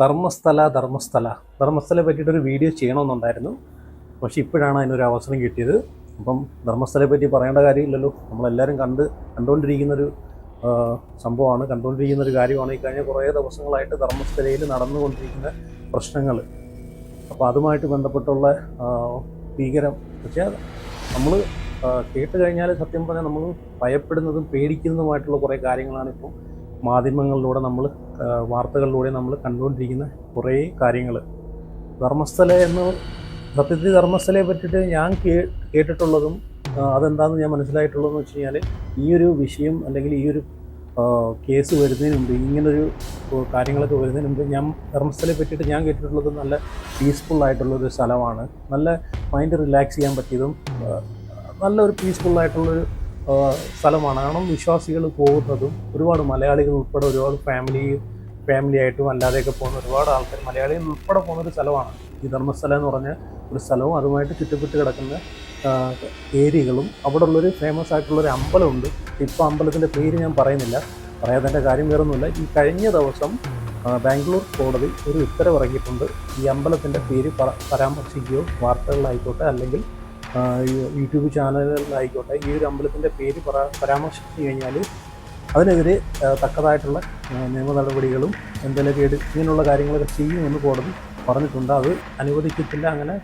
ധർമ്മസ്ഥല ധർമ്മസ്ഥല. ധർമ്മസ്ഥലയെ പറ്റിയിട്ടൊരു വീഡിയോ ചെയ്യണമെന്നുണ്ടായിരുന്നു. പക്ഷെ ഇപ്പോഴാണ് അതിനൊരു അവസരം കിട്ടിയത്. അപ്പം ധർമ്മസ്ഥലയെ പറ്റി പറയേണ്ട കാര്യമില്ലല്ലോ. നമ്മളെല്ലാവരും കണ്ട് കണ്ടുകൊണ്ടിരിക്കുന്നൊരു സംഭവമാണ്. കണ്ടുകൊണ്ടിരിക്കുന്ന ഒരു കാര്യമാണ്. ഈ കഴിഞ്ഞ കുറേ ദിവസങ്ങളായിട്ട് ധർമ്മസ്ഥലയിൽ നടന്നുകൊണ്ടിരിക്കുന്ന പ്രശ്നങ്ങൾ. അപ്പോൾ അതുമായിട്ട് ബന്ധപ്പെട്ടുള്ള ഭീകരം പക്ഷേ നമ്മൾ കേട്ട് കഴിഞ്ഞാൽ സത്യം പറഞ്ഞാൽ നമ്മൾ ഭയപ്പെടുന്നതും പേടിക്കുന്നതുമായിട്ടുള്ള കുറേ കാര്യങ്ങളാണ് ഇപ്പം മാധ്യമങ്ങളിലൂടെ നമ്മൾ വാർത്തകളിലൂടെ നമ്മൾ കണ്ടുകൊണ്ടിരിക്കുന്ന കുറേ കാര്യങ്ങൾ ധർമ്മസ്ഥല എന്ന് സത്യത്തിൽ ധർമ്മസ്ഥലയെ പറ്റിയിട്ട് ഞാൻ കേട്ടിട്ടുള്ളതും അതെന്താണെന്ന് ഞാൻ മനസ്സിലായിട്ടുള്ളതെന്ന് വെച്ച് കഴിഞ്ഞാൽ ഈ ഒരു വിഷയം അല്ലെങ്കിൽ ഈ ഒരു കേസ് വരുന്നതിന് മുമ്പ് ഇങ്ങനൊരു കാര്യങ്ങളൊക്കെ വരുന്നതിന് മുമ്പ് ഞാൻ ധർമ്മസ്ഥലയെ പറ്റിയിട്ട് ഞാൻ കേട്ടിട്ടുള്ളത് നല്ല പീസ്ഫുൾ ആയിട്ടുള്ളൊരു സ്ഥലമാണ്. നല്ല മൈൻഡ് റിലാക്സ് ചെയ്യാൻ പറ്റിയതും നല്ലൊരു പീസ്ഫുൾ ആയിട്ടുള്ളൊരു സ്ഥലമാണ്. കാരണം വിശ്വാസികൾ പോകുന്നതും ഒരുപാട് മലയാളികൾ ഉൾപ്പെടെ ഒരുപാട് ഫാമിലി ഫാമിലി ആയിട്ടും അല്ലാതെയൊക്കെ പോകുന്ന ഒരുപാട് ആൾക്കാർ മലയാളികൾ ഉൾപ്പെടെ പോകുന്ന ഒരു സ്ഥലമാണ്. ഈ ധർമ്മസ്ഥലം എന്ന് പറഞ്ഞ ഒരു സ്ഥലവും അതുമായിട്ട് ചുറ്റപ്പെട്ട് കിടക്കുന്ന ഏരിയകളും അവിടെ ഉള്ളൊരു ഫേമസ് ആയിട്ടുള്ളൊരു അമ്പലമുണ്ട്. ഇപ്പോൾ അമ്പലത്തിന്റെ പേര് ഞാൻ പറയുന്നില്ല. പറയാതിന്റെ കാര്യം വേറൊന്നുമില്ല. ഈ കഴിഞ്ഞ ദിവസം ബാംഗ്ലൂർ കോടതി ഒരു ഉത്തരവിറങ്ങിയിട്ടുണ്ട് ഈ അമ്പലത്തിന്റെ പേര് പരാമർശിക്കുകയോ വാർത്തകളിലായിക്കോട്ടെ അല്ലെങ്കിൽ യൂട്യൂബ് ചാനലുകളിലായിക്കോട്ടെ ഈ ഒരു അമ്പലത്തിന്റെ പേര് പറ പരാമർശിച്ചു കഴിഞ്ഞാൽ അതിനെതിരെ തക്കതായിട്ടുള്ള നിയമ നടപടികളും എന്തെങ്കിലുമൊക്കെ എടു ഇങ്ങനെയുള്ള കാര്യങ്ങളൊക്കെ ചെയ്യുമെന്ന് കോടതി പറഞ്ഞിട്ടുണ്ട്. അത് അനുവദിക്കത്തില്ല അങ്ങനെ.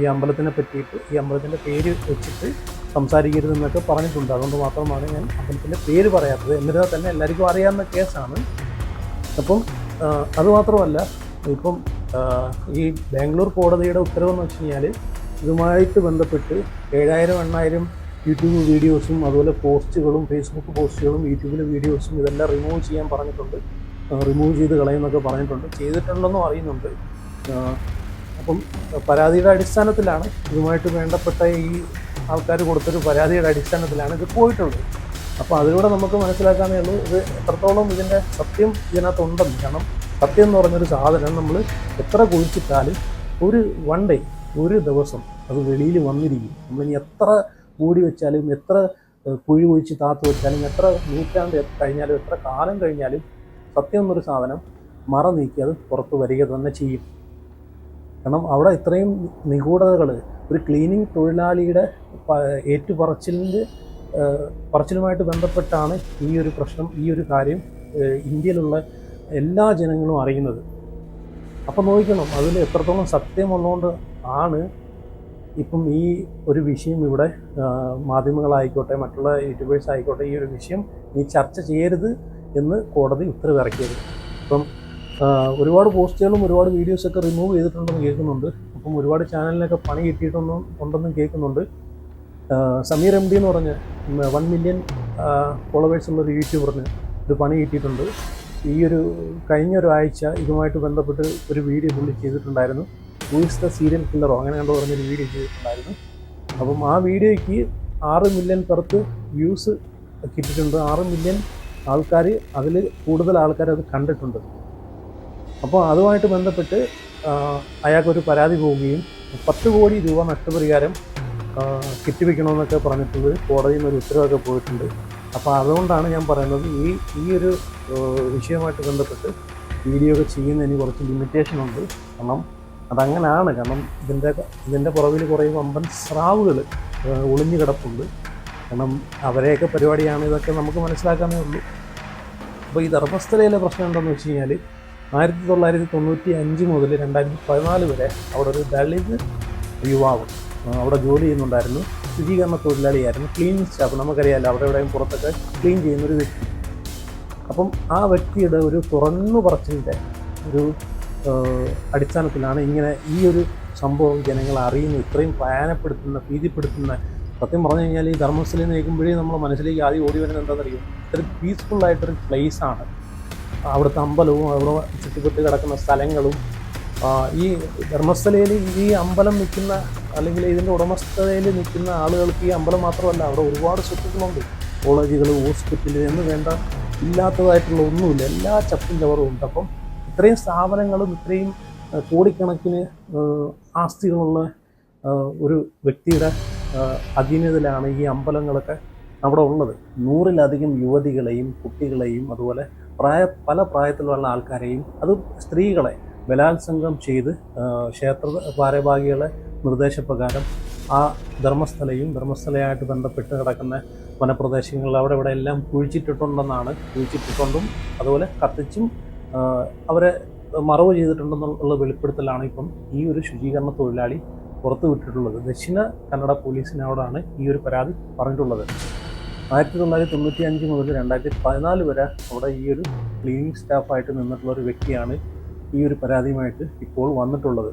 ഈ അമ്പലത്തിനെ പറ്റിയിട്ട് ഈ അമ്പലത്തിന്റെ പേര് വെച്ചിട്ട് സംസാരിക്കരുതെന്നൊക്കെ പറഞ്ഞിട്ടുണ്ട്. അതുകൊണ്ട് മാത്രമാണ് ഞാൻ അമ്പലത്തിന്റെ പേര് പറയാത്തത്. എന്നിരുന്നാൽ തന്നെ എല്ലാവർക്കും അറിയാവുന്ന കേസാണ്. അപ്പം അതുമാത്രമല്ല ഇപ്പം ഈ ബാംഗ്ലൂർ കോടതിയുടെ ഉത്തരവെന്ന് വെച്ച് കഴിഞ്ഞാൽ ഇതുമായിട്ട് ബന്ധപ്പെട്ട് ഏഴായിരം എണ്ണായിരം യൂട്യൂബ് വീഡിയോസും അതുപോലെ പോസ്റ്റുകളും ഫേസ്ബുക്ക് പോസ്റ്റുകളും യൂട്യൂബിലെ വീഡിയോസും ഇതെല്ലാം റിമൂവ് ചെയ്യാൻ പറഞ്ഞിട്ടുണ്ട്. റിമൂവ് ചെയ്ത് കളയുമെന്നൊക്കെ പറഞ്ഞിട്ടുണ്ട്. ചെയ്തിട്ടുണ്ടെന്നും അറിയുന്നുണ്ട്. അപ്പം പരാതിയുടെ അടിസ്ഥാനത്തിലാണ് ഇതുമായിട്ട് വേണ്ടപ്പെട്ട ഈ ആൾക്കാർ കൊടുത്തൊരു പരാതിയുടെ അടിസ്ഥാനത്തിലാണ് ഇത് പോയിട്ടുള്ളത്. അപ്പോൾ അതിലൂടെ നമുക്ക് മനസ്സിലാക്കാനേ ഉള്ളൂ ഇത് എത്രത്തോളം ഇതിന്റെ സത്യം ഇതിനകത്തുണ്ടെന്ന്. കാരണം സത്യം എന്ന് പറഞ്ഞൊരു സാധനം നമ്മൾ എത്ര കുഴിച്ചിട്ടാലും ഒരു വൺ ഡേ ഒരു ദിവസം അത് വെളിയിൽ വന്നിരിക്കും. നമ്മളിനി എത്ര മൂടി വെച്ചാലും എത്ര കുഴി കുഴിച്ച് താത്തു വെച്ചാലും എത്ര നൂറ്റാണ്ട് കഴിഞ്ഞാലും എത്ര കാലം കഴിഞ്ഞാലും സത്യം എന്നൊരു സാധനം മറ നീക്കി അത് പുറത്ത് വരിക തന്നെ ചെയ്യും. കാരണം അവിടെ ഇത്രയും നിഗൂഢതകൾ ഒരു ക്ലീനിങ് തൊഴിലാളിയുടെ ഏറ്റുപറച്ചിലിന്റെ പറച്ചിലുമായിട്ട് ബന്ധപ്പെട്ടാണ് ഈ ഒരു പ്രശ്നം ഈ ഒരു കാര്യം ഇന്ത്യയിലുള്ള എല്ലാ ജനങ്ങളും അറിയുന്നത്. അപ്പം നോക്കണം അതിൽ എത്രത്തോളം സത്യമുള്ളതുകൊണ്ട് ആണ് ഇപ്പം ഈ ഒരു വിഷയം ഇവിടെ മാധ്യമങ്ങളായിക്കോട്ടെ മറ്റുള്ള യൂട്യൂബേഴ്സ് ആയിക്കോട്ടെ ഈ ഒരു വിഷയം നീ ചർച്ച ചെയ്യരുത് എന്ന് കോടതി ഉത്തരവിറക്കിയത്. ഇപ്പം ഒരുപാട് പോസ്റ്റുകളും ഒരുപാട് വീഡിയോസൊക്കെ റിമൂവ് ചെയ്തിട്ടുണ്ടെന്ന് കേൾക്കുന്നുണ്ട്. അപ്പം ഒരുപാട് ചാനലിനൊക്കെ പണി കിട്ടിയിട്ടൊന്നും ഉണ്ടെന്നും കേൾക്കുന്നുണ്ട്. സമീർ എം ഡി എന്ന് പറഞ്ഞ വൺ മില്യൺ ഫോളോവേഴ്സ് ഉള്ള ഒരു യൂട്യൂബറിന് ഒരു പണി കിട്ടിയിട്ടുണ്ട്. ഈ ഒരു കഴിഞ്ഞ ഒരാഴ്ച ഇതുമായിട്ട് ബന്ധപ്പെട്ട് ഒരു വീഡിയോ പുള്ളി ചെയ്തിട്ടുണ്ടായിരുന്നു. വൂയിസ് ദ സീരിയൽ കില്ലറോ അങ്ങനെ കണ്ടു പറഞ്ഞൊരു വീഡിയോ ചെയ്തിട്ടുണ്ടായിരുന്നു. അപ്പം ആ വീഡിയോയ്ക്ക് ആറ് മില്യൺ പേർക്ക് വ്യൂസ് കിട്ടിയിട്ടുണ്ട്. ആറ് മില്യൺ ആൾക്കാർ അതിൽ കൂടുതൽ ആൾക്കാർ അത് കണ്ടിട്ടുണ്ട്. അപ്പോൾ അതുമായിട്ട് ബന്ധപ്പെട്ട് അയാൾക്കൊരു പരാതി പോവുകയും പത്ത് കോടി രൂപ നഷ്ടപരിഹാരം കെട്ടിവെക്കണമെന്നൊക്കെ പറഞ്ഞിട്ടുണ്ട് കോടതിയിൽ നിന്ന് ഒരു ഉത്തരവൊക്കെ പോയിട്ടുണ്ട്. അപ്പോൾ അതുകൊണ്ടാണ് ഞാൻ പറയുന്നത് ഈ ഈ ഒരു വിഷയവുമായിട്ട് ബന്ധപ്പെട്ട് വീഡിയോ ഒക്കെ ചെയ്യുന്നതിന് കുറച്ച് ലിമിറ്റേഷൻ ഉണ്ട്. കാരണം അതങ്ങനാണ്. കാരണം ഇതിന്റെ ഇതിന്റെ പുറകിൽ കുറേ വമ്പൻ സ്രാവുകൾ ഒളിഞ്ഞു കിടപ്പുണ്ട്. കാരണം അവരെയൊക്കെ പരിപാടിയാണ് ഇതൊക്കെ നമുക്ക് മനസ്സിലാക്കാനേ ഉള്ളൂ. അപ്പോൾ ഈ ധർമ്മസ്ഥലയിലെ പ്രശ്നം എന്താണെന്ന് വെച്ച് കഴിഞ്ഞാൽ ആയിരത്തി തൊള്ളായിരത്തി തൊണ്ണൂറ്റി അഞ്ച് മുതൽ രണ്ടായിരത്തി പതിനാല് വരെ അവിടെ ഒരു ദളിത് യുവാവ് അവിടെ ജോലി ചെയ്യുന്നുണ്ടായിരുന്നു. ശുചീകരണ തൊഴിലാളിയായിരുന്നു. ക്ലീനിങ് സ്റ്റാഫ് നമുക്കറിയാമല്ലോ അവിടെ എവിടെയും പുറത്തൊക്കെ ക്ലീൻ ചെയ്യുന്ന ഒരു വ്യക്തി. അപ്പം ആ വ്യക്തിയുടെ ഒരു തുറന്നു പറച്ചിലിന്റെ ഒരു അടിസ്ഥാനത്തിലാണ് ഇങ്ങനെ ഈ ഒരു സംഭവം ജനങ്ങൾ അറിയുന്ന ഇത്രയും ഭയാനപ്പെടുത്തുന്ന ഭീതിപ്പെടുത്തുന്ന സത്യം പറഞ്ഞു കഴിഞ്ഞാൽ ഈ ധർമ്മസ്ഥലയിൽ നിൽക്കുമ്പോഴേ നമ്മൾ മനസ്സിലേക്ക് ആദ്യം ഓടി വരുന്നത് എന്താണെന്നറിയും? ആയിട്ടൊരു place ആണ്. അവിടുത്തെ അമ്പലവും അവിടെ ചുറ്റിപ്പറ്റി കിടക്കുന്ന സ്ഥലങ്ങളും ഈ ധർമ്മസ്ഥലയിൽ ഈ അമ്പലം നിൽക്കുന്ന അല്ലെങ്കിൽ ഇതിന്റെ ഉടമസ്ഥതയിൽ നിൽക്കുന്ന ആളുകൾക്ക് ഈ അമ്പലം മാത്രമല്ല അവിടെ ഒരുപാട് സ്വത്തുക്കളുണ്ട്. കോളേജുകൾ ഹോസ്പിറ്റൽ എന്ന് വേണ്ട ഇല്ലാത്തതായിട്ടുള്ള ഒന്നുമില്ല. എല്ലാ ചപ്പും ചവറും ഉണ്ട്. അപ്പം ഇത്രയും സ്ഥാപനങ്ങളും ഇത്രയും കോടിക്കണക്കിന് ആസ്തികളുള്ള ഒരു വ്യക്തിയുടെ അധീനതയിലാണ് ഈ അമ്പലങ്ങളൊക്കെ അവിടെ ഉള്ളത്. നൂറിലധികം യുവതികളെയും കുട്ടികളെയും അതുപോലെ പ്രായ പല പ്രായത്തിലുള്ള ആൾക്കാരെയും അത് സ്ത്രീകളെ ബലാത്സംഗം ചെയ്ത് ക്ഷേത്ര ഭാരവാഹികളെ നിർദ്ദേശപ്രകാരം ആ ധർമ്മസ്ഥലയും ധർമ്മസ്ഥലയായിട്ട് ബന്ധപ്പെട്ട് കിടക്കുന്ന വനപ്രദേശങ്ങളിൽ അവിടെ ഇവിടെ എല്ലാം കുഴിച്ചിട്ടിട്ടുണ്ടെന്നാണ് കുഴിച്ചിട്ടിട്ടുണ്ടും അതുപോലെ കത്തിച്ചും അവരെ മറവ് ചെയ്തിട്ടുണ്ടെന്നുള്ള വെളിപ്പെടുത്തലാണ് ഇപ്പം ഈ ഒരു ശുചീകരണ തൊഴിലാളി പുറത്തു വിട്ടിട്ടുള്ളത്. ദക്ഷിണ കന്നഡ പോലീസിനോടാണ് ഈ ഒരു പരാതി പറഞ്ഞിട്ടുള്ളത്. ആയിരത്തി തൊള്ളായിരത്തി തൊണ്ണൂറ്റി അഞ്ച് മുതൽ രണ്ടായിരത്തി പതിനാല് വരെ അവിടെ ഈ ഒരു ക്ലീനിങ് സ്റ്റാഫായിട്ട് നിന്നിട്ടുള്ള ഒരു വ്യക്തിയാണ് ഈ ഒരു പരാതിയുമായിട്ട് ഇപ്പോൾ വന്നിട്ടുള്ളത്.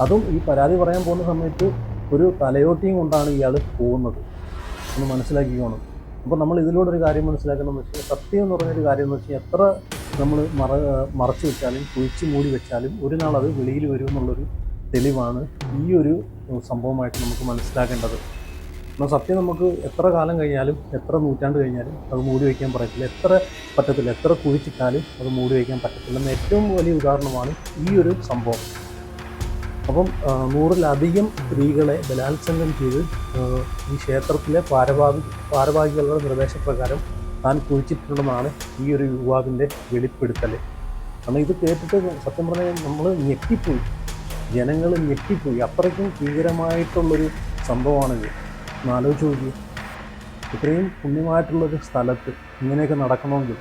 അതും ഈ പരാതി പറയാൻ പോകുന്ന സമയത്ത് ഒരു തലയോട്ടിയും കൊണ്ടാണ് ഇയാൾ പോകുന്നത് ഒന്ന് മനസ്സിലാക്കിക്കോണം. അപ്പോൾ നമ്മൾ ഇതിലൂടെ ഒരു കാര്യം മനസ്സിലാക്കണമെന്ന് വെച്ചാൽ സത്യം എന്ന് പറഞ്ഞൊരു കാര്യം എന്ന് വെച്ചാൽ എത്ര നമ്മൾ മറ മറച്ചു വെച്ചാലും കുഴിച്ച് മൂടി വെച്ചാലും ഒരു നാൾ അത് വെളിയിൽ വരും എന്നുള്ളൊരു തെളിവാണ് ഈ ഒരു സംഭവമായിട്ട് നമുക്ക് മനസ്സിലാക്കേണ്ടത്. എന്നാൽ സത്യം നമുക്ക് എത്ര കാലം കഴിഞ്ഞാലും എത്ര നൂറ്റാണ്ട് കഴിഞ്ഞാലും അത് മൂടി വയ്ക്കാൻ പറ്റത്തില്ല. എത്ര പറ്റത്തില്ല എത്ര കുഴിച്ചിട്ടാലും അത് മൂടി വയ്ക്കാൻ പറ്റത്തില്ല. എന്ന ഏറ്റവും വലിയ ഉദാഹരണമാണ് ഈ ഒരു സംഭവം. അപ്പം നൂറിലധികം സ്ത്രീകളെ ബലാത്സംഗം ചെയ്ത് ഈ ക്ഷേത്രത്തിലെ ഭാരവാഹി ഭാരവാഹികളുടെ നിർദ്ദേശപ്രകാരം താൻ കുഴിച്ചിട്ടുണ്ടെന്നാണ് ഈ ഒരു യുവാവിന്റെ വെളിപ്പെടുത്തൽ കാരണം ഇത് കേട്ടിട്ട് സത്യം പറഞ്ഞാൽ നമ്മൾ ഞെട്ടിപ്പോയി. ജനങ്ങൾ ഞെട്ടിപ്പോയി. അത്രയ്ക്കും ഭീകരമായിട്ടുള്ളൊരു സംഭവമാണിത്. ഒന്ന് ആലോചിച്ച് നോക്കി. ഇത്രയും പുണ്യമായിട്ടുള്ളൊരു സ്ഥലത്ത് ഇങ്ങനെയൊക്കെ നടക്കണമെങ്കിൽ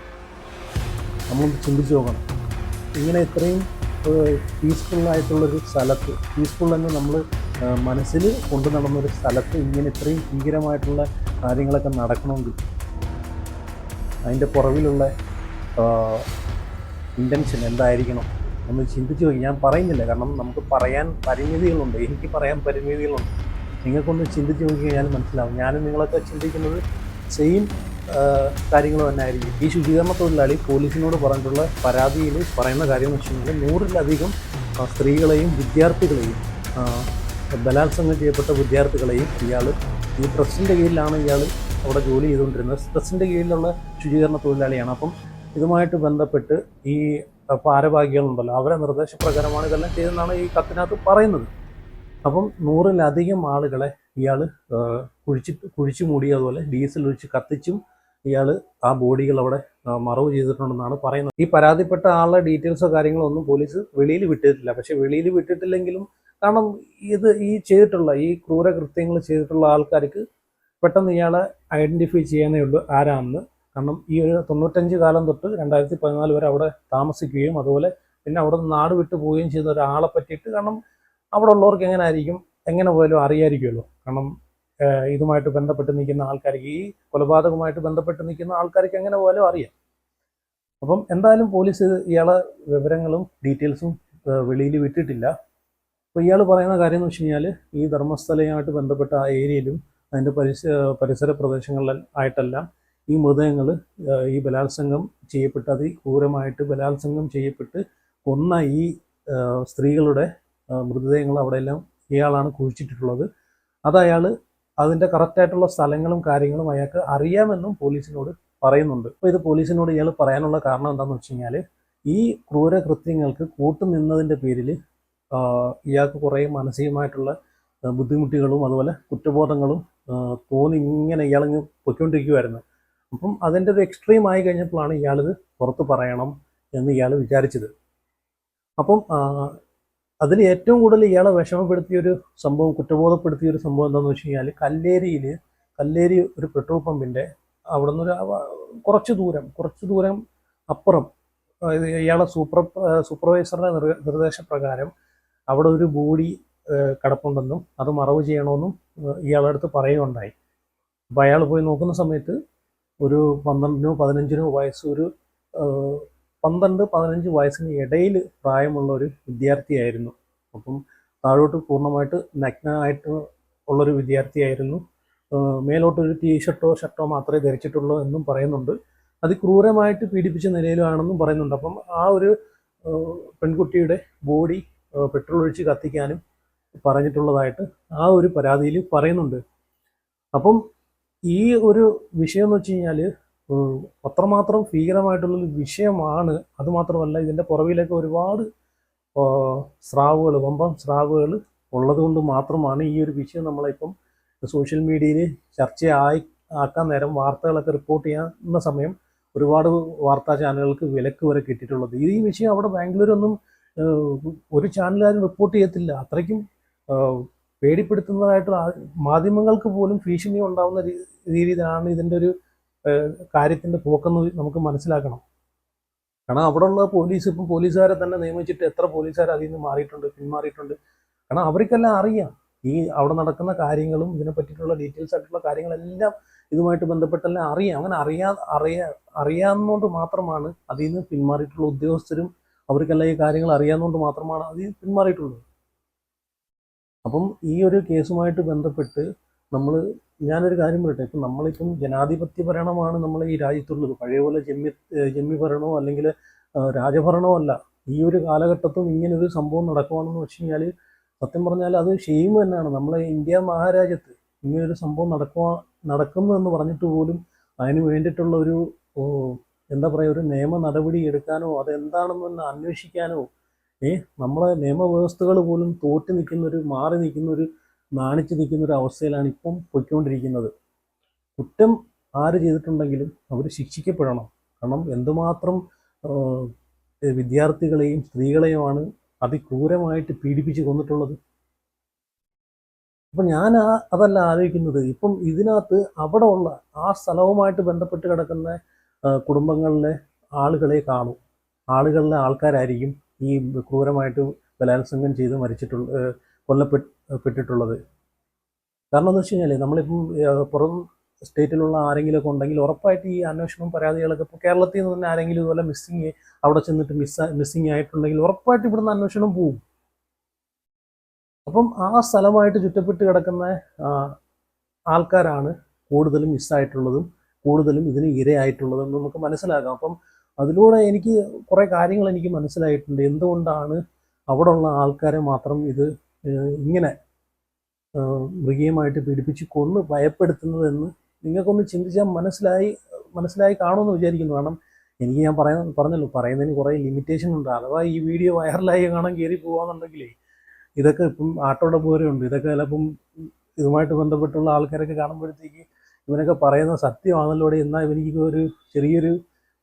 നമ്മൾ ചിന്തിച്ച് നോക്കണം. ഇങ്ങനെ ഇത്രയും പീസ്ഫുള്ളായിട്ടുള്ളൊരു സ്ഥലത്ത് പീസ്ഫുൾ എന്ന് നമ്മൾ മനസ്സിൽ കൊണ്ടു നടന്നൊരു സ്ഥലത്ത് ഇങ്ങനെ ഇത്രയും ഭീകരമായിട്ടുള്ള കാര്യങ്ങളൊക്കെ നടക്കണമെങ്കിൽ അതിന്റെ പുറകിലുള്ള ഇന്റൻഷൻ എന്തായിരിക്കണം നമ്മൾ ചിന്തിച്ചു നോക്കി ഞാൻ പറയുന്നില്ല. കാരണം നമുക്ക് പറയാൻ പരിമിതികളുണ്ട്. എനിക്ക് പറയാൻ പരിമിതികളുണ്ട്. നിങ്ങൾക്കൊന്ന് ചിന്തിച്ച് നോക്കി കഴിഞ്ഞാൽ മനസ്സിലാവും. ഞാനും നിങ്ങളൊക്കെ ചിന്തിക്കുന്നത് സെയിം കാര്യങ്ങൾ തന്നെ ആയിരിക്കും. ഈ ശുചീകരണ തൊഴിലാളി പോലീസിനോട് പറഞ്ഞിട്ടുള്ള പരാതിയിൽ പറയുന്ന കാര്യം എന്ന് വെച്ചിട്ടുണ്ടെങ്കിൽ നൂറിലധികം സ്ത്രീകളെയും വിദ്യാർത്ഥികളെയും ബലാത്സംഗം ചെയ്യപ്പെട്ട വിദ്യാർത്ഥികളെയും ഇയാൾ ഈ ട്രസ്റ്റിന്റെ കീഴിലാണ് ഇയാൾ അവിടെ ജോലി ചെയ്തുകൊണ്ടിരുന്നത്. ട്രസ്റ്റിന്റെ കീഴിലുള്ള ശുചീകരണ തൊഴിലാളിയാണ്. അപ്പം ഇതുമായിട്ട് ബന്ധപ്പെട്ട് ഈ ഭാരവാഹികളുണ്ടല്ലോ അവരെ നിർദ്ദേശപ്രകാരമാണ് ഇതെല്ലാം ചെയ്തെന്നാണ് ഈ കത്തിനകത്ത് പറയുന്നത്. അപ്പം നൂറിലധികം ആളുകളെ ഇയാൾ കുഴിച്ച് കുഴിച്ചു മൂടി അതുപോലെ ഡീസൽ ഒഴിച്ച് കത്തിച്ചും ഇയാൾ ആ ബോഡികൾ അവിടെ മറവ് ചെയ്തിട്ടുണ്ടെന്നാണ് പറയുന്നത്. ഈ പരാതിപ്പെട്ട ആളുടെ ഡീറ്റെയിൽസോ കാര്യങ്ങളോ ഒന്നും പോലീസ് വെളിയിൽ വിട്ടിട്ടില്ല. പക്ഷേ വെളിയിൽ വിട്ടിട്ടില്ലെങ്കിലും കാരണം ഇത് ഈ ചെയ്തിട്ടുള്ള ഈ ക്രൂര കൃത്യങ്ങൾ ചെയ്തിട്ടുള്ള ആൾക്കാർക്ക് പെട്ടെന്ന് ഇയാളെ ഐഡന്റിഫൈ ചെയ്യാനേ ഉള്ളൂ ആരാണെന്ന്. കാരണം ഈ ഒരു തൊണ്ണൂറ്റഞ്ച് കാലം തൊട്ട് രണ്ടായിരത്തി പതിനാല് വരെ അവിടെ താമസിക്കുകയും അതുപോലെ പിന്നെ അവിടെ നിന്ന് നാട് വിട്ടു പോവുകയും ചെയ്ത ഒരാളെ പറ്റിയിട്ട് കാരണം അവിടെ ഉള്ളവർക്ക് എങ്ങനെ ആയിരിക്കും എങ്ങനെ പോയാലും അറിയായിരിക്കുമല്ലോ. കാരണം ഇതുമായിട്ട് ബന്ധപ്പെട്ട് നിൽക്കുന്ന ആൾക്കാർക്ക് ഈ കൊലപാതകവുമായിട്ട് ബന്ധപ്പെട്ട് നിൽക്കുന്ന ആൾക്കാർക്ക് എങ്ങനെ പോലും അറിയാം. അപ്പം എന്തായാലും പോലീസ് ഇയാളെ വിവരങ്ങളും ഡീറ്റെയിൽസും വെളിയിൽ വിട്ടിട്ടില്ല. അപ്പോൾ ഇയാൾ പറയുന്ന കാര്യം എന്ന് വെച്ച് കഴിഞ്ഞാൽ ഈ ധർമ്മസ്ഥലയുമായിട്ട് ബന്ധപ്പെട്ട ആ ഏരിയയിലും അതിന്റെ പരിസ പരിസര പ്രദേശങ്ങളിൽ ആയിട്ടെല്ലാം ഈ മൃതദേഹങ്ങൾ ഈ ബലാത്സംഗം ചെയ്യപ്പെട്ട് അതിക്രൂരമായിട്ട് ബലാത്സംഗം ചെയ്യപ്പെട്ട് കൊന്ന ഈ സ്ത്രീകളുടെ മൃതദേഹങ്ങൾ അവിടെയെല്ലാം ഇയാളാണ് കുഴിച്ചിട്ടിട്ടുള്ളത്. അത് അയാൾ അതിന്റെ കറക്റ്റായിട്ടുള്ള സ്ഥലങ്ങളും കാര്യങ്ങളും അയാൾക്ക് അറിയാമെന്നും പോലീസിനോട് പറയുന്നുണ്ട്. അപ്പോൾ ഇത് പോലീസിനോട് ഇയാൾ പറയാനുള്ള കാരണം എന്താണെന്ന് വെച്ച് കഴിഞ്ഞാൽ ഈ ക്രൂര കൃത്യങ്ങൾക്ക് കൂട്ടുനിന്നതിന്റെ പേരിൽ ഇയാൾക്ക് കുറേ മാനസികമായിട്ടുള്ള ബുദ്ധിമുട്ടുകളും അതുപോലെ കുറ്റബോധങ്ങളും തോന്നി ഇങ്ങനെ ഇയാളങ്ങ് പൊയ്ക്കൊണ്ടിരിക്കുമായിരുന്നു അപ്പം അതിന്റെ ഒരു എക്സ്ട്രീം ആയി കഴിഞ്ഞപ്പോഴാണ് ഇയാളിത് പുറത്ത് പറയണം എന്ന് ഇയാൾ വിചാരിച്ചത്. അപ്പം അതിൽ ഏറ്റവും കൂടുതൽ ഇയാളെ വിഷമപ്പെടുത്തിയ ഒരു സംഭവം കുറ്റബോധപ്പെടുത്തിയ ഒരു സംഭവം എന്താണെന്ന് വെച്ച് കഴിഞ്ഞാൽ കല്ലേരിയിൽ കല്ലേരി ഒരു പെട്രോൾ പമ്പിന്റെ അവിടെ നിന്ന് ഒരു കുറച്ച് ദൂരം കുറച്ച് ദൂരം അപ്പുറം ഇയാളെ സൂപ്പർ സൂപ്പർവൈസറുടെ നിർദ്ദേശപ്രകാരം അവിടെ ഒരു ബോഡി കിടപ്പുണ്ടെന്നും അത് മറവ് ചെയ്യണമെന്നും ഇയാളുടെ അടുത്ത് പറയുകയുണ്ടായി. അപ്പോൾ അയാൾ പോയി നോക്കുന്ന സമയത്ത് ഒരു പന്ത്രണ്ടിനോ പതിനഞ്ചിനോ വയസ്സ് ഒരു പന്ത്രണ്ട് പതിനഞ്ച് വയസ്സിന് ഇടയിൽ പ്രായമുള്ള ഒരു വിദ്യാർത്ഥിയായിരുന്നു. അപ്പം താഴോട്ട് പൂർണമായിട്ട് നഗ്നമായിട്ട് ഉള്ളൊരു വിദ്യാർത്ഥിയായിരുന്നു. മേലോട്ട് ഒരു ടീഷർട്ടോ ഷർട്ടോ മാത്രമേ ധരിച്ചിട്ടുള്ളൂ എന്നും പറയുന്നുണ്ട്. അത് ക്രൂരമായിട്ട് പീഡിപ്പിച്ച നിലയിലാണെന്നും പറയുന്നുണ്ട്. അപ്പം ആ ഒരു പെൺകുട്ടിയുടെ ബോഡി പെട്രോൾ ഒഴിച്ച് കത്തിക്കാനും പറഞ്ഞിട്ടുള്ളതായിട്ട് ആ ഒരു പരാതിയിൽ പറയുന്നുണ്ട്. അപ്പം ഈ ഒരു വിഷയം എന്ന് വെച്ച് കഴിഞ്ഞാൽ അത്രമാത്രം ഭീകരമായിട്ടുള്ളൊരു വിഷയമാണ്. അതുമാത്രമല്ല ഇതിന്റെ പുറവിലൊക്കെ ഒരുപാട് സ്രാവുകൾ വമ്പം സ്രാവുകൾ ഉള്ളതുകൊണ്ട് മാത്രമാണ് ഈ ഒരു വിഷയം നമ്മളിപ്പം സോഷ്യൽ മീഡിയയിൽ ചർച്ചയായി ആക്കാൻ നേരം വാർത്തകളൊക്കെ റിപ്പോർട്ട് ചെയ്യുന്ന സമയം ഒരുപാട് വാർത്താ ചാനലുകൾക്ക് വിലക്ക് വരെ കിട്ടിയിട്ടുള്ളത്. ഈ വിഷയം അവിടെ ബാംഗ്ലൂരൊന്നും ഒരു ചാനലുകാരും റിപ്പോർട്ട് ചെയ്യത്തില്ല. അത്രയ്ക്കും പേടിപ്പെടുത്തുന്നതായിട്ടുള്ള മാധ്യമങ്ങൾക്ക് പോലും ഭീഷണി ഉണ്ടാവുന്ന രീതിയിലാണ് ഇതിന്റെ ഒരു കാര്യത്തിന്റെ പോക്കെന്ന് നമുക്ക് മനസ്സിലാക്കണം. കാരണം അവിടെ ഉള്ള പോലീസ് ഇപ്പം പോലീസുകാരെ തന്നെ നിയമിച്ചിട്ട് എത്ര പോലീസുകാർ അതിൽ നിന്ന് മാറിയിട്ടുണ്ട് പിന്മാറിയിട്ടുണ്ട്. കാരണം അവർക്കെല്ലാം അറിയാം. ഈ അവിടെ നടക്കുന്ന കാര്യങ്ങളും ഇതിനെ പറ്റിയിട്ടുള്ള ഡീറ്റെയിൽസ് ആയിട്ടുള്ള കാര്യങ്ങളെല്ലാം ഇതുമായിട്ട് ബന്ധപ്പെട്ടെല്ലാം അറിയാം. അങ്ങനെ അറിയാ അറിയാ അറിയാവുന്നതുകൊണ്ട് മാത്രമാണ് അതിൽ നിന്ന് പിന്മാറിയിട്ടുള്ള ഉദ്യോഗസ്ഥരും അവർക്കെല്ലാം ഈ കാര്യങ്ങൾ അറിയാവുന്നതുകൊണ്ട് മാത്രമാണ് അതിൽ പിന്മാറിയിട്ടുള്ളത്. അപ്പം ഈ ഒരു കേസുമായിട്ട് ബന്ധപ്പെട്ട് നമ്മൾ ഞാനൊരു കാര്യം പറയട്ടെ ഇപ്പം നമ്മളിപ്പം ജനാധിപത്യ ഭരണമാണ് നമ്മൾ ഈ രാജ്യത്തുള്ളത്. പഴയ പോലെ ജമ്മി ഏഹ് ഭരണമോ അല്ലെങ്കിൽ രാജഭരണമോ അല്ല. ഈ ഒരു കാലഘട്ടത്തും ഇങ്ങനെ ഒരു സംഭവം നടക്കുവാണെന്ന് വെച്ച് കഴിഞ്ഞാൽ സത്യം പറഞ്ഞാൽ അത് ഷെയിം തന്നെയാണ്. നമ്മളെ ഇന്ത്യ മഹാരാജ്യത്ത് ഇങ്ങനൊരു സംഭവം നടക്കുക നടക്കുന്നു എന്ന് പറഞ്ഞിട്ട് പോലും അതിന് വേണ്ടിയിട്ടുള്ള ഒരു എന്താ പറയുക ഒരു നിയമ നടപടി എടുക്കാനോ അതെന്താണെന്ന് അന്വേഷിക്കാനോ ഏ നമ്മളെ നിയമവ്യവസ്ഥകൾ പോലും തോറ്റ് നിൽക്കുന്നൊരു മാറി നിൽക്കുന്ന ഒരു നാണിച്ച് നിൽക്കുന്ന ഒരു അവസ്ഥയിലാണ് ഇപ്പം പോയിക്കൊണ്ടിരിക്കുന്നത്. കുറ്റം ആര് ചെയ്തിട്ടുണ്ടെങ്കിലും അവർ ശിക്ഷിക്കപ്പെടണം. കാരണം എന്തുമാത്രം വിദ്യാർത്ഥികളെയും സ്ത്രീകളെയുമാണ് അതിക്രൂരമായിട്ട് പീഡിപ്പിച്ച് കൊന്നിട്ടുള്ളത്. അപ്പം ഞാൻ ആ അതല്ല ആലോചിക്കുന്നത്. ഇപ്പം ഇതിനകത്ത് അവിടെ ഉള്ള ആ സ്ഥലവുമായിട്ട് ബന്ധപ്പെട്ട് കിടക്കുന്ന കുടുംബങ്ങളിലെ ആളുകളെ കാണും. ആളുകളിലെ ആൾക്കാരായിരിക്കും ഈ ക്രൂരമായിട്ട് ബലാത്സംഗം ചെയ്ത് മരിച്ചിട്ടുള്ള ഏ, കൊല്ലപ്പെട്ട് പെട്ടിട്ടുള്ളത്. കാരണം എന്ന് വെച്ച് കഴിഞ്ഞാൽ നമ്മളിപ്പം പുറം സ്റ്റേറ്റിലുള്ള ആരെങ്കിലുമൊക്കെ ഉണ്ടെങ്കിൽ ഉറപ്പായിട്ട് ഈ അന്വേഷണം പരാതികളൊക്കെ ഇപ്പോൾ കേരളത്തിൽ നിന്ന് തന്നെ ആരെങ്കിലും ഇതുപോലെ മിസ്സിങ് അവിടെ ചെന്നിട്ട് മിസ് മിസ്സിങ് ആയിട്ടുണ്ടെങ്കിൽ ഉറപ്പായിട്ട് ഇവിടുന്ന് അന്വേഷണം പോവും. അപ്പം ആ സ്ഥലമായിട്ട് ചുറ്റപ്പെട്ട് കിടക്കുന്ന ആൾക്കാരാണ് കൂടുതലും മിസ്സായിട്ടുള്ളതും കൂടുതലും ഇതിന് ഇരയായിട്ടുള്ളതും നമുക്ക് മനസ്സിലാക്കാം. അപ്പം അതിലൂടെ എനിക്ക് കുറേ കാര്യങ്ങൾ എനിക്ക് മനസ്സിലായിട്ടുണ്ട്. എന്തുകൊണ്ടാണ് അവിടെ ഉള്ള ആൾക്കാരെ മാത്രം ഇത് ഇങ്ങനെ മൃഗീയമായിട്ട് പീഡിപ്പിച്ച് കൊന്ന് ഭയപ്പെടുത്തുന്നതെന്ന് നിങ്ങൾക്കൊന്ന് ചിന്തിച്ചാൽ മനസ്സിലായി മനസ്സിലായി കാണുമെന്ന് വിചാരിക്കുന്നു. കാരണം എനിക്ക് ഞാൻ പറയാൻ പറഞ്ഞല്ലോ പറയുന്നതിന് കുറേ ലിമിറ്റേഷൻ ഉണ്ട്. അഥവാ ഈ വീഡിയോ വൈറലായി കാണാൻ കയറി പോകാന്നുണ്ടെങ്കിലേ ഇതൊക്കെ ഇപ്പം ആട്ടോടെ പോരുണ്ട് ഇതൊക്കെ ചിലപ്പം ഇതുമായിട്ട് ബന്ധപ്പെട്ടുള്ള ആൾക്കാരൊക്കെ കാണുമ്പോഴത്തേക്ക് ഇവനൊക്കെ പറയുന്ന സത്യമാണല്ലോ എന്നാൽ ഇവനിക്ക് ഒരു ചെറിയൊരു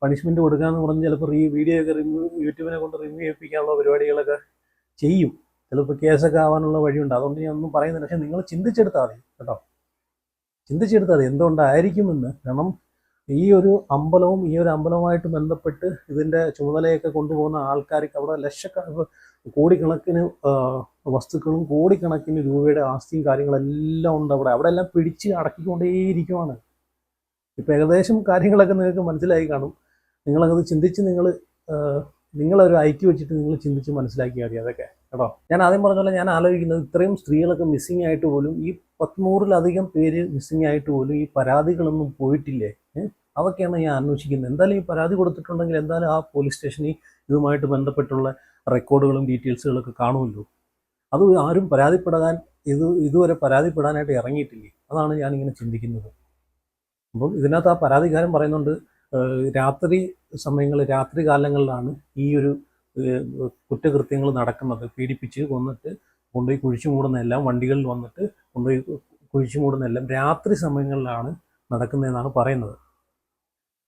പണിഷ്മെന്റ് കൊടുക്കാമെന്ന് പറഞ്ഞ് ചിലപ്പോൾ ഈ വീഡിയോ ഒക്കെ റിമൂവ് യൂട്യൂബിനെ കൊണ്ട് റിമൂവ് ചെയ്യിപ്പിക്കാനുള്ള പരിപാടികളൊക്കെ ചെയ്യും. ചിലപ്പോൾ കേസൊക്കെ ആവാനുള്ള വഴിയുണ്ട്. അതുകൊണ്ട് ഞാൻ ഒന്നും പറയുന്നില്ല. പക്ഷെ നിങ്ങൾ ചിന്തിച്ചെടുത്താൽ മതി കേട്ടോ. ചിന്തിച്ചെടുത്താൽ മതി. എന്തുകൊണ്ടായിരിക്കുമെന്ന് കാരണം ഈ ഒരു അമ്പലവും ഈ ഒരു അമ്പലവുമായിട്ട് ബന്ധപ്പെട്ട് ഇതിന്റെ ചുമതലയൊക്കെ കൊണ്ടുപോകുന്ന ആൾക്കാർക്ക് അവിടെ ലക്ഷക്ക കോടിക്കണക്കിന് വസ്തുക്കളും കോടിക്കണക്കിന് രൂപയുടെ ആസ്തിയും കാര്യങ്ങളെല്ലാം ഉണ്ട് അവിടെ. അവിടെ എല്ലാം പിടിച്ച് അടക്കിക്കൊണ്ടേയിരിക്കുവാണ്. ഇപ്പം ഏകദേശം കാര്യങ്ങളൊക്കെ നിങ്ങൾക്ക് മനസ്സിലായി കാണും. നിങ്ങളത് ചിന്തിച്ച് നിങ്ങൾ നിങ്ങളൊരു ഐക്യ വെച്ചിട്ട് നിങ്ങൾ ചിന്തിച്ച് മനസ്സിലാക്കിയാൽ മതി അതൊക്കെ. കേട്ടോ? ഞാൻ ആദ്യം പറഞ്ഞ പോലെ ഞാൻ ആലോചിക്കുന്നത് ഇത്രയും സ്ത്രീകളൊക്കെ മിസ്സിങ് ആയിട്ട് പോലും ഈ പത്തുനൂറിലധികം പേര് മിസ്സിങ് ആയിട്ട് പോലും ഈ പരാതികളൊന്നും പോയിട്ടില്ലേ? അതൊക്കെയാണ് ഞാൻ അന്വേഷിക്കുന്നത്. എന്തായാലും ഈ പരാതി കൊടുത്തിട്ടുണ്ടെങ്കിൽ എന്തായാലും ആ പോലീസ് സ്റ്റേഷനിൽ ഇതുമായിട്ട് ബന്ധപ്പെട്ടുള്ള റെക്കോർഡുകളും ഡീറ്റെയിൽസുകളൊക്കെ കാണുമല്ലോ. അത് ആരും പരാതിപ്പെടാൻ ഇത് ഇതുവരെ പരാതിപ്പെടാനായിട്ട് ഇറങ്ങിയിട്ടില്ലേ? അതാണ് ഞാനിങ്ങനെ ചിന്തിക്കുന്നത്. അപ്പം ഇതിനകത്ത് ആ പരാതിക്കാരൻ പറയുന്നുണ്ട് രാത്രി സമയങ്ങളിൽ രാത്രി കാലങ്ങളിലാണ് ഈ ഒരു കുറ്റകൃത്യങ്ങൾ നടക്കുന്നത് പീഡിപ്പിച്ച് കൊന്നിട്ട് കൊണ്ടുപോയി കുഴിച്ചു മൂടുന്നതെല്ലാം വണ്ടികളിൽ വന്നിട്ട് കൊണ്ടുപോയി കുഴിച്ചു മൂടുന്നതെല്ലാം രാത്രി സമയങ്ങളിലാണ് നടക്കുന്നതെന്നാണ് പറയുന്നത്.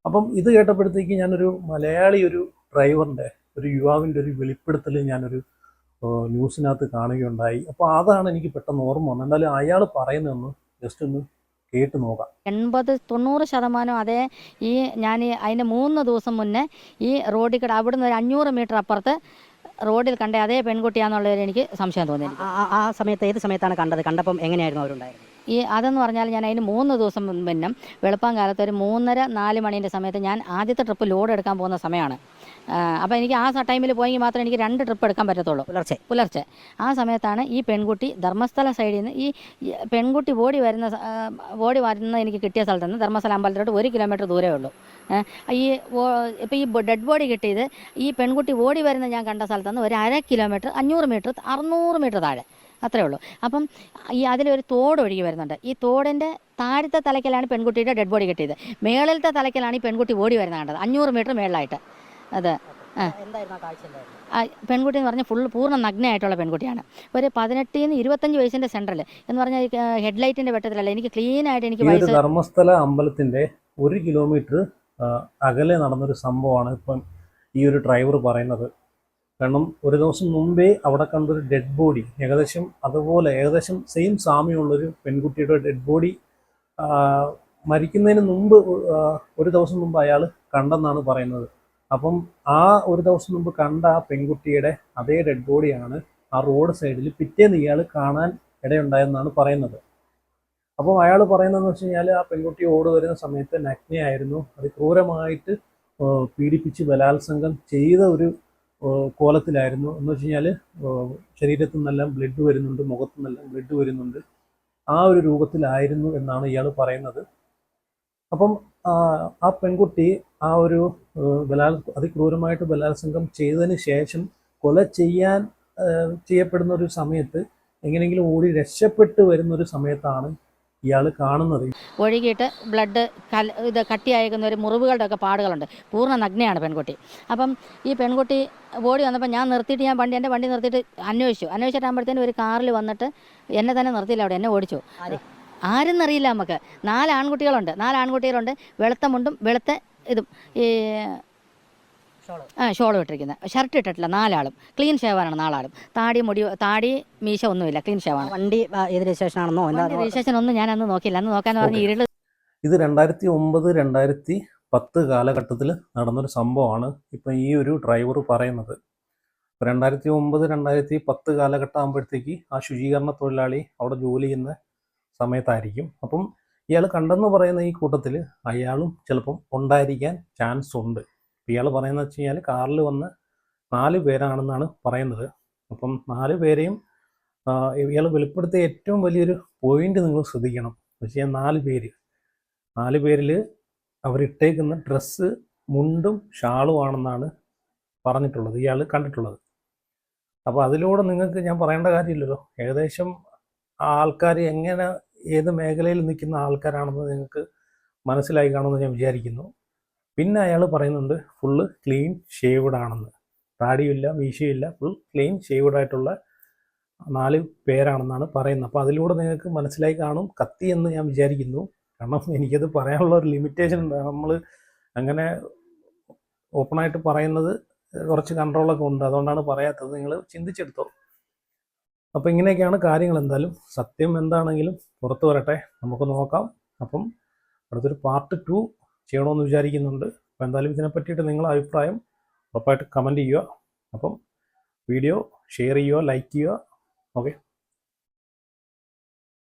അപ്പം ഇത് കേട്ടപ്പോഴത്തേക്ക് ഞാനൊരു മലയാളി ഒരു ഡ്രൈവറിന്റെ ഒരു യുവാവിന്റെ ഒരു വെളിപ്പെടുത്തൽ ഞാനൊരു ന്യൂസിനകത്ത് കാണുകയുണ്ടായി. അപ്പോൾ അതാണ് എനിക്ക് പെട്ടെന്ന് ഓർമ്മ വന്നത്. എന്തായാലും അയാൾ പറയുന്നതെന്ന് ജസ്റ്റ് ഒന്ന് കേട്ട് നോക്കാം. എൺപത് തൊണ്ണൂറ് ശതമാനം അതേ ഈ ഞാൻ അതിന് മൂന്ന് ദിവസം മുന്നേ ഈ റോഡിൽ കൂടെ അവിടുന്ന് ഒരു അഞ്ഞൂറ് മീറ്റർ അപ്പുറത്ത് റോഡിൽ കണ്ട അതേ പെൺകുട്ടിയാന്നുള്ളതിൽ എനിക്ക് സംശയം തോന്നി ആ- സമയത്ത് ഏത് സമയത്താണ് കണ്ടത്? കണ്ടപ്പം എങ്ങനെയായിരുന്നു അവരുണ്ടായിരുന്നത്? ഈ അതെന്ന് പറഞ്ഞാൽ ഞാൻ അതിന് മൂന്ന് ദിവസം മുന്നേ വെളുപ്പം കാലത്ത് ഒരു മൂന്നര നാല് മണീന്റെ സമയത്ത് ഞാൻ ആദ്യത്തെ ട്രിപ്പ് ലോഡ് എടുക്കാൻ പോകുന്ന സമയമാണ്. അപ്പോൾ എനിക്ക് ആ ടൈമിൽ പോയെങ്കിൽ മാത്രമേ എനിക്ക് രണ്ട് ട്രിപ്പ് എടുക്കാൻ പറ്റത്തുള്ളൂ. പുലർച്ചെ. പുലർച്ചെ. ആ സമയത്താണ് ഈ പെൺകുട്ടി ധർമ്മസ്ഥല സൈഡിൽ നിന്ന് ഈ പെൺകുട്ടി ഓടി വരുന്ന ഓടി വരുന്ന എനിക്ക് കിട്ടിയ സ്ഥലത്ത് നിന്ന് ധർമ്മസ്ഥല അമ്പലത്തിലോട്ട് ഒരു കിലോമീറ്റർ ദൂരമേ ഉള്ളൂ. ഈ ഇപ്പോൾ ഈ ഡെഡ് ബോഡി കിട്ടിയത് ഈ പെൺകുട്ടി ഓടി വരുന്ന ഞാൻ കണ്ട സ്ഥലത്ത് നിന്ന് ഒരു അര കിലോമീറ്റർ അഞ്ഞൂറ് മീറ്റർ അറുന്നൂറ് മീറ്റർ താഴെ. അത്രേ ഉള്ളൂ. അപ്പം ഈ അതിലൊരു തോട് ഒഴുകി വരുന്നുണ്ട്. ഈ തോടിന്റെ താഴത്തെ തലയ്ക്കലാണ് പെൺകുട്ടിയുടെ ഡെഡ് ബോഡി കിട്ടിയത്. മേളിലത്തെ തലയ്ക്കലാണ് ഈ പെൺകുട്ടി ഓടി വരുന്നത് കണ്ടത്. അഞ്ഞൂറ് മീറ്റർ മേളിലായിട്ട്. അത്. എന്തായിരുന്നു ആ. കാഴ്ച എന്തായിരുന്നു ആ പെൺകുട്ടി എന്ന് പറഞ്ഞാൽ ഫുൾ പൂർണ നഗ്നയായിട്ടുള്ള പെൺകുട്ടിയാണ്. ഒരു പതിനെട്ടിൽ നിന്ന് ഇരുപത്തഞ്ച് വയസ്സിന്റെ സെന്ററിൽ എന്ന് പറഞ്ഞാൽ ഹെഡ്ലൈറ്റിന്റെ വെട്ടത്തിലല്ല? എനിക്ക് ക്ലീൻ ആയിട്ട് എനിക്ക് ഈ ഒരു വയസ്സ് ധർമ്മസ്ഥല അമ്പലത്തിന്റെ ഒരു കിലോമീറ്റർ അകലെ അകലെ നടന്നൊരു സംഭവമാണ് ഇപ്പം ഈ ഒരു ഡ്രൈവർ പറയുന്നത്. കാരണം ഒരു ദിവസം മുമ്പേ അവിടെ കണ്ടൊരു ഡെഡ് ബോഡി ഏകദേശം അതുപോലെ ഏകദേശം സെയിം സാമ്യമുള്ളൊരു പെൺകുട്ടിയുടെ ഡെഡ് ബോഡി മരിക്കുന്നതിന് മുമ്പ് ഒരു ദിവസം മുമ്പ് അയാൾ കണ്ടെന്നാണ് പറയുന്നത്. അപ്പം ആ ഒരു ദിവസം മുമ്പ് കണ്ട ആ പെൺകുട്ടിയുടെ അതേ ഡെഡ് ബോഡിയാണ് ആ റോഡ് സൈഡിൽ പിറ്റേന്ന് ഇയാൾ കാണാൻ ഇടയുണ്ടായെന്നാണ് പറയുന്നത്. അപ്പം അയാൾ പറയുന്നതെന്ന് വെച്ച് കഴിഞ്ഞാൽ ആ പെൺകുട്ടി ഓട് വരുന്ന സമയത്ത് നഗ്നയായിരുന്നു. അത് ക്രൂരമായിട്ട് പീഡിപ്പിച്ച് ബലാത്സംഗം ചെയ്ത ഒരു കോലത്തിലായിരുന്നു. എന്ന് വെച്ച് കഴിഞ്ഞാൽ ശരീരത്തു നിന്നെല്ലാം ബ്ലഡ് വരുന്നുണ്ട് മുഖത്തു നിന്നെല്ലാം ബ്ലഡ് വരുന്നുണ്ട്. ആ ഒരു രൂപത്തിലായിരുന്നു എന്നാണ് ഇയാൾ പറയുന്നത്. അപ്പം ആ പെൺകുട്ടി ആ ഒരു ബലാൽ അതിക്രൂരമായിട്ട് ബലാത്സംഗം ചെയ്തതിന് ശേഷം കൊല ചെയ്യാൻ ചെയ്യപ്പെടുന്ന ഒരു സമയത്ത് എങ്ങനെയെങ്കിലും ഓടി രക്ഷപ്പെട്ട് വരുന്ന ഒരു സമയത്താണ് ഇയാൾ കാണുന്നത്. ഒഴുകിയിട്ട് ബ്ലഡ് കൽ ഇത് കട്ടിയായേക്കുന്ന ഒരു മുറിവുകളുടെ ഒക്കെ പാടുകളുണ്ട്. പൂർണ നഗ്നയാണ് പെൺകുട്ടി. അപ്പം ഈ പെൺകുട്ടി ഓടി വന്നപ്പോൾ ഞാൻ നിർത്തിയിട്ട് ഞാൻ വണ്ടി എന്റെ വണ്ടി നിർത്തിയിട്ട് അന്വേഷിച്ചു. അന്വേഷിച്ചിട്ടാകുമ്പോഴത്തേനും ഒരു കാറിൽ വന്നിട്ട് എന്നെ തന്നെ നിർത്തിയില്ല അവിടെ എന്നെ ഓടിച്ചു. ആരും? ആരെന്നറിയില്ല നമുക്ക്. നാല് ആൺകുട്ടികളുണ്ട്. നാല് ആൺകുട്ടികളുണ്ട്. വെളുത്ത മുണ്ടും വെളുത്ത ഇതും ഈ ആ ഷോൾ ഇട്ടിരിക്കുന്നത്. ഷർട്ട് ഇട്ടിട്ടില്ല നാലാളും. ക്ലീൻ ഷേവാനാണ് നാലാളും. താടി മുടി താടി മീശ ഒന്നുമില്ല ക്ലീൻ ഷേവാണ്. വണ്ടി ഏത് രജിസ്ട്രേഷൻ ആണെന്നോ രജിസ്ട്രേഷൻ ഒന്നും ഞാൻ അന്ന് നോക്കിയില്ല. അന്ന് നോക്കാന്ന് പറഞ്ഞ് ഇരുൾ ഇത് രണ്ടായിരത്തി ഒമ്പത് രണ്ടായിരത്തി പത്ത് കാലഘട്ടത്തിൽ നടന്നൊരു സംഭവമാണ് ഇപ്പം ഈ ഒരു ഡ്രൈവർ പറയുന്നത്. ഇപ്പം രണ്ടായിരത്തി ഒമ്പത് രണ്ടായിരത്തി പത്ത് കാലഘട്ടം ആകുമ്പോഴത്തേക്ക് ആ ശുചീകരണ തൊഴിലാളി അവിടെ ജോലി ചെയ്യുന്ന സമയത്തായിരിക്കും. അപ്പം ഇയാൾ കണ്ടെന്ന് പറയുന്ന ഈ കൂട്ടത്തിൽ അയാളും ചിലപ്പം ഉണ്ടായിരിക്കാൻ ചാൻസ് ഉണ്ട്. ഇയാൾ പറയുന്നത് വെച്ച് കഴിഞ്ഞാൽ കാറിൽ വന്ന് നാല് പേരാണെന്നാണ് പറയുന്നത്. അപ്പം നാല് പേരെയും ഇയാൾ വെളിപ്പെടുത്തിയ ഏറ്റവും വലിയൊരു പോയിന്റ് നിങ്ങൾ ശ്രദ്ധിക്കണം. എന്ന് വെച്ച് കഴിഞ്ഞാൽ നാല് പേര്. നാല് പേരിൽ അവരിട്ടേക്കുന്ന ഡ്രസ്സ് മുണ്ടും ഷാളും ആണെന്നാണ് പറഞ്ഞിട്ടുള്ളത്. ഇയാൾ കണ്ടിട്ടുള്ളത്. അപ്പോൾ അതിലൂടെ നിങ്ങൾക്ക് ഞാൻ പറയേണ്ട കാര്യമില്ലല്ലോ. ഏകദേശം ആൾക്കാർ എങ്ങനെ ഏത് മേഖലയിൽ നിൽക്കുന്ന ആൾക്കാരാണെന്ന് നിങ്ങൾക്ക് മനസ്സിലായി കാണുമെന്ന് ഞാൻ വിചാരിക്കുന്നു. പിന്നെ അയാൾ പറയുന്നുണ്ട് ഫുള്ള് ക്ലീൻ ഷേവ്ഡ് ആണെന്ന്. താടിയില്ല മീശയില്ല ഫുൾ ക്ലീൻ ഷേവ്ഡ് ആയിട്ടുള്ള നാല് പേരാണെന്നാണ് പറയുന്നത്. അപ്പോൾ അതിലൂടെ നിങ്ങൾക്ക് മനസ്സിലായി കാണും കത്തി എന്ന് ഞാൻ വിചാരിക്കുന്നു. കാരണം എനിക്കത് പറയാനുള്ള ഒരു ലിമിറ്റേഷൻ ഉണ്ട്. നമ്മൾ അങ്ങനെ ഓപ്പണായിട്ട് പറയുന്നത് കുറച്ച് കൺട്രോളൊക്കെ ഉണ്ട്. അതുകൊണ്ടാണ് പറയാത്തത്. നിങ്ങൾ ചിന്തിച്ചെടുത്തോ അപ്പോൾ ഇങ്ങനെയൊക്കെയാണ് കാര്യങ്ങൾ. എന്തായാലും സത്യം എന്താണെങ്കിലും പുറത്തു വരട്ടെ. നമുക്ക് നോക്കാം. അപ്പം അടുത്തൊരു പാർട്ട് ടു ചെയ്യണമെന്ന് വിചാരിക്കുന്നുണ്ട്. അപ്പോൾ എന്തായാലും ഇതിനെ പറ്റിയിട്ട് നിങ്ങളുടെ അഭിപ്രായം ഉറപ്പായിട്ട് കമന്റ് ചെയ്യുക. അപ്പം വീഡിയോ ഷെയർ ചെയ്യുക ലൈക്ക് ചെയ്യുക. ഓക്കെ